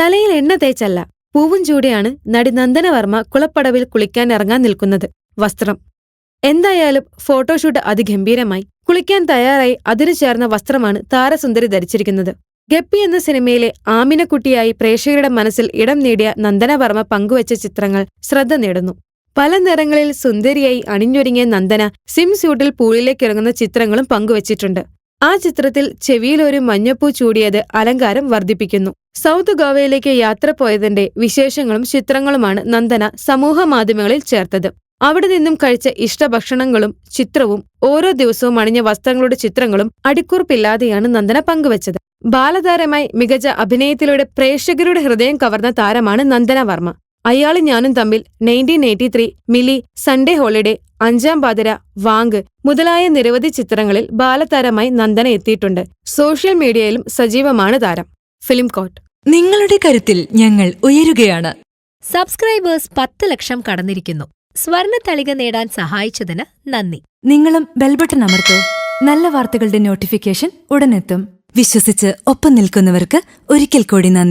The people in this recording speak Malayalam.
തലയിൽ എണ്ണ തേച്ചല്ല. പൂവും ചൂടിയാണ് നടി നന്ദനവർമ്മ കുളപ്പടവിൽ കുളിക്കാൻ ഇറങ്ങാൻ നിൽക്കുന്നത്. വസ്ത്രം. എന്തായാലും ഫോട്ടോഷൂട്ട് അതിഗംഭീരമായി. കുളിക്കാൻ തയ്യാറായി അതിനു ചേർന്ന വസ്ത്രമാണ് താരസുന്ദരി ധരിച്ചിരിക്കുന്നത്. ഗപ്പി എന്ന സിനിമയിലെ ആമിനക്കുട്ടിയായി പ്രേക്ഷകരുടെ മനസ്സിൽ ഇടം നേടിയ നന്ദനവർമ്മ പങ്കുവച്ച ചിത്രങ്ങൾ ശ്രദ്ധ നേടുന്നു. പല നിറങ്ങളിൽ സുന്ദരിയായി അണിഞ്ഞൊരുങ്ങിയ നന്ദന സിം സ്യൂട്ടിൽ പൂളിലേക്ക് ഇറങ്ങുന്ന ചിത്രങ്ങളും പങ്കുവച്ചിട്ടുണ്ട്. ആ ചിത്രത്തിൽ ചെവിയിൽ ഒരു മഞ്ഞപ്പൂ ചൂടിയത് അലങ്കാരം വർദ്ധിപ്പിക്കുന്നു. സൗത്ത് ഗോവയിലേക്ക് യാത്ര പോയതിന്റെ വിശേഷങ്ങളും ചിത്രങ്ങളുമാണ് നന്ദന സമൂഹ മാധ്യമങ്ങളിൽ ചേർത്തത്. അവിടെ നിന്നും കഴിച്ച ഇഷ്ടഭക്ഷണങ്ങളും ചിത്രവും ഓരോ ദിവസവും അണിഞ്ഞ വസ്ത്രങ്ങളുടെ ചിത്രങ്ങളും അടിക്കുറിപ്പില്ലാതെയാണ് നന്ദന പങ്കുവച്ചത്. ബാലതാരമായി മികച്ച അഭിനയത്തിലൂടെ പ്രേക്ഷകരുടെ ഹൃദയം കവർന്ന താരമാണ് നന്ദന വർമ്മ. അയാളും ഞാനും തമ്മിൽ nineteen eighty three Mili Sunday Holiday Anjaam Pathira Vaanku മുതലായ നിരവധി ചിത്രങ്ങളിൽ ബാലതാരമായി നന്ദന എത്തിയിട്ടുണ്ട്. സോഷ്യൽ മീഡിയയിലും സജീവമാണ് താരം. ഫിലിം കോട്ട് നിങ്ങളുടെ കരുത്തിൽ ഞങ്ങൾ ഉയരുകയാണ്. സബ്സ്ക്രൈബേഴ്സ് പത്ത് ലക്ഷം കടന്നിരിക്കുന്നു. സ്വർണ തളിക നേടാൻ സഹായിച്ചതിന് നന്ദി. നിങ്ങളും ബെൽബട്ടൺ അമർത്തോ. നല്ല വാർത്തകളുടെ നോട്ടിഫിക്കേഷൻ ഉടനെത്തും. വിശ്വസിച്ച് ഒപ്പം നിൽക്കുന്നവർക്ക് ഒരിക്കൽ കൂടി നന്ദി.